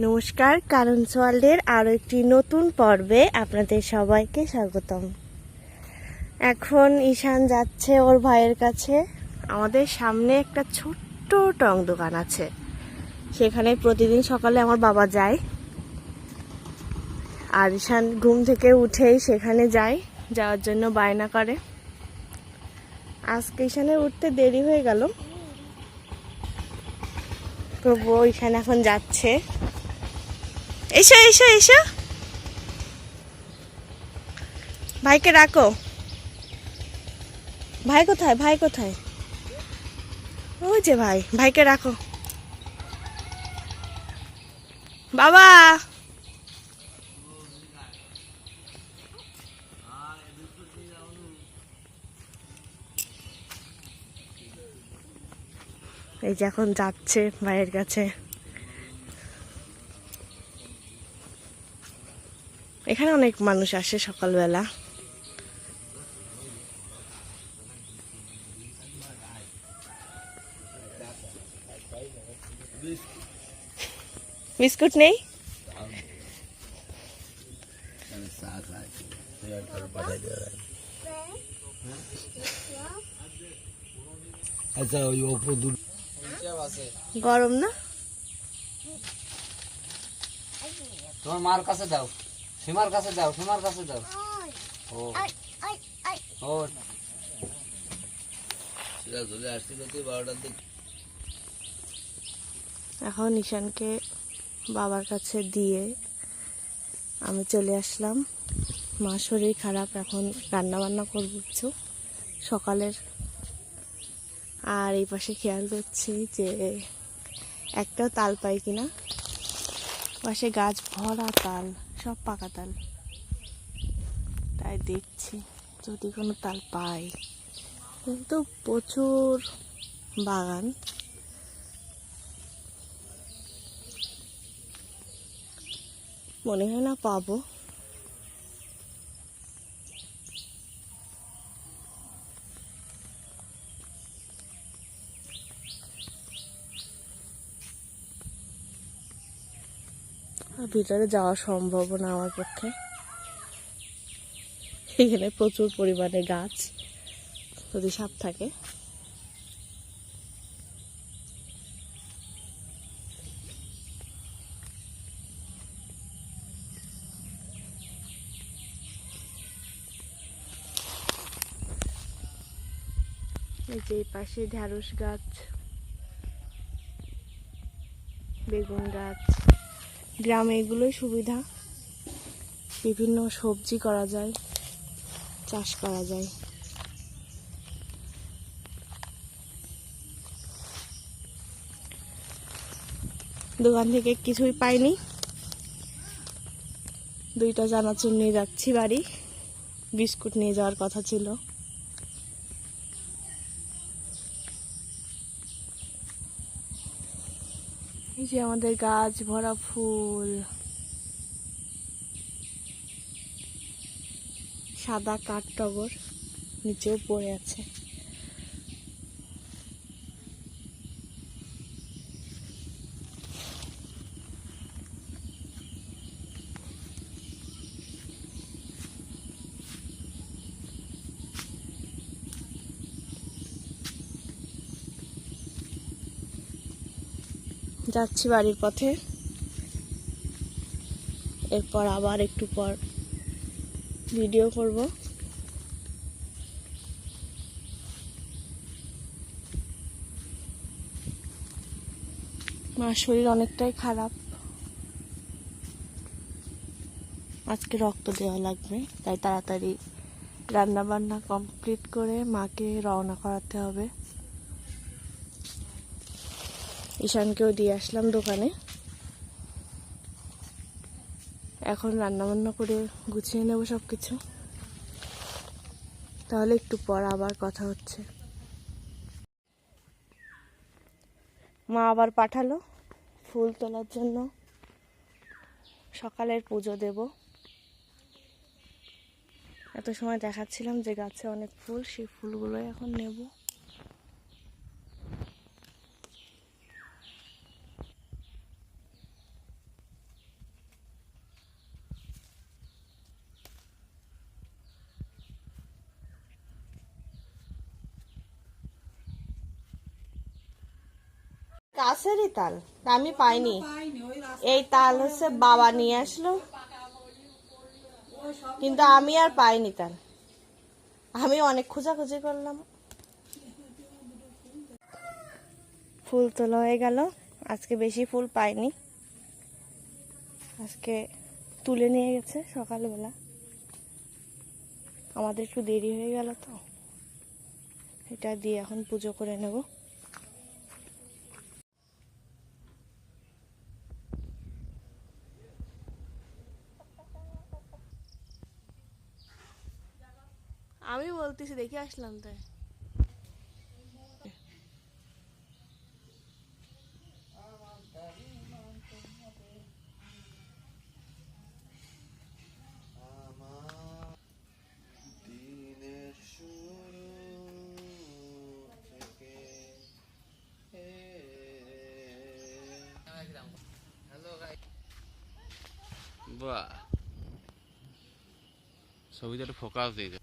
নমস্কার, কারণ সোয়ালের আরও একটি নতুন পর্বে আপনাদের সবাইকে স্বাগতম। এখন ঈশান যাচ্ছে ওর ভাইয়ের কাছে। আমাদের সামনে একটা ছোট্ট টং দোকান আছে। সেখানে প্রতিদিন সকালে আমার বাবা যায়। আর ঈশান ঘুম থেকে উঠেই সেখানে যায়, যাওয়ার জন্য বায়না করে। আজকে ঈশানের উঠতে দেরি হয়ে গেল। তবু ওইখানে এখন যাচ্ছে। এসো এসো এসো। ভাইকে রাখো ভাই কোথায় ভাই কোথায়? ওই যে ভাই, ভাইকে রাখো বাবা! এই যে এখন যাচ্ছে ভাইয়ের কাছে। এখানে অনেক মানুষ আসে সকালবেলা। বিস্কুট নেই? আচ্ছা ওই গরম না? তোমার মার কাছে দাও। সীমার কাছে দাও সীমার কাছে দাও ও ও সেটা চলে আসছিল তুই বারোটার দিকে। এখন ঈশানকে বাবার কাছে দিয়ে আমি চলে আসলাম। মা শরীর খারাপ এখন রান্না বান্না করব কিছু সকালের। আর এই পাশে খেয়াল করছি যে একটাও তাল পাই কিনা। পাশে গাছ ভরা তাল। সব পাকা তাল। তাই দেখছি যদি কোনো তাল পাই। কিন্তু প্রচুর বাগান। মনে হয় না পাবো আর ভিতরে যাওয়া সম্ভব না আমার পক্ষে। এখানে প্রচুর পরিমাণে গাছ, যদি সাপ থাকে। যে পাশে ঢ্যাঁড়স গাছ, বেগুন গাছ। গ্রামে এগুলোই সুবিধা। বিভিন্ন সবজি করা যায়, চাষ করা যায়। দোকান থেকে কিছুই পাইনি। দুইটা চানাচুর নিয়ে যাচ্ছি বাড়ি। বিস্কুট নিয়ে যাওয়ার কথা ছিল। এই যে আমাদের গাছ ভরা ফুল। সাদা কাঠ টগর নিচেও পড়ে আছে। যাচ্ছি বাড়ির পথে। এরপর আবার একটু পর ভিডিও করব। মার শরীর অনেকটাই খারাপ। আজকে রক্ত দেওয়া লাগবে, তাই তাড়াতাড়ি রান্না বান্না কমপ্লিট করে মাকে রওনা করাতে হবে। ঈশানকেও দিয়ে আসলাম দোকানে। এখন রান্না বান্না করে গুছিয়ে নেব সব কিছু তাহলে একটু পর আবার কথা হচ্ছে। মা আবার পাঠালো ফুল তোলার জন্য। সকালের পুজো দেব। এত সময় দেখাচ্ছিলাম যে গাছে অনেক ফুল, সেই ফুলগুলোই এখন নেব। গাছেরই তাল। আমি পাইনি। এই তাল হচ্ছে বাবা নিয়ে আসলো। কিন্তু আমি আর পাইনি তাল। আমি অনেক খোঁজাখুঁজি করলাম। ফুল তোলা হয়ে গেল। আজকে বেশি ফুল পাইনি। আজকে তুলে নিয়ে গেছে সকালবেলা। আমাদের একটু দেরি হয়ে গেল তো। এটা দিয়ে এখন পুজো করে নেব। আমি বলতেছি দেখে আসলাম তাই। বাহ। ছবিটা একটু ফোকাস দিয়ে দে।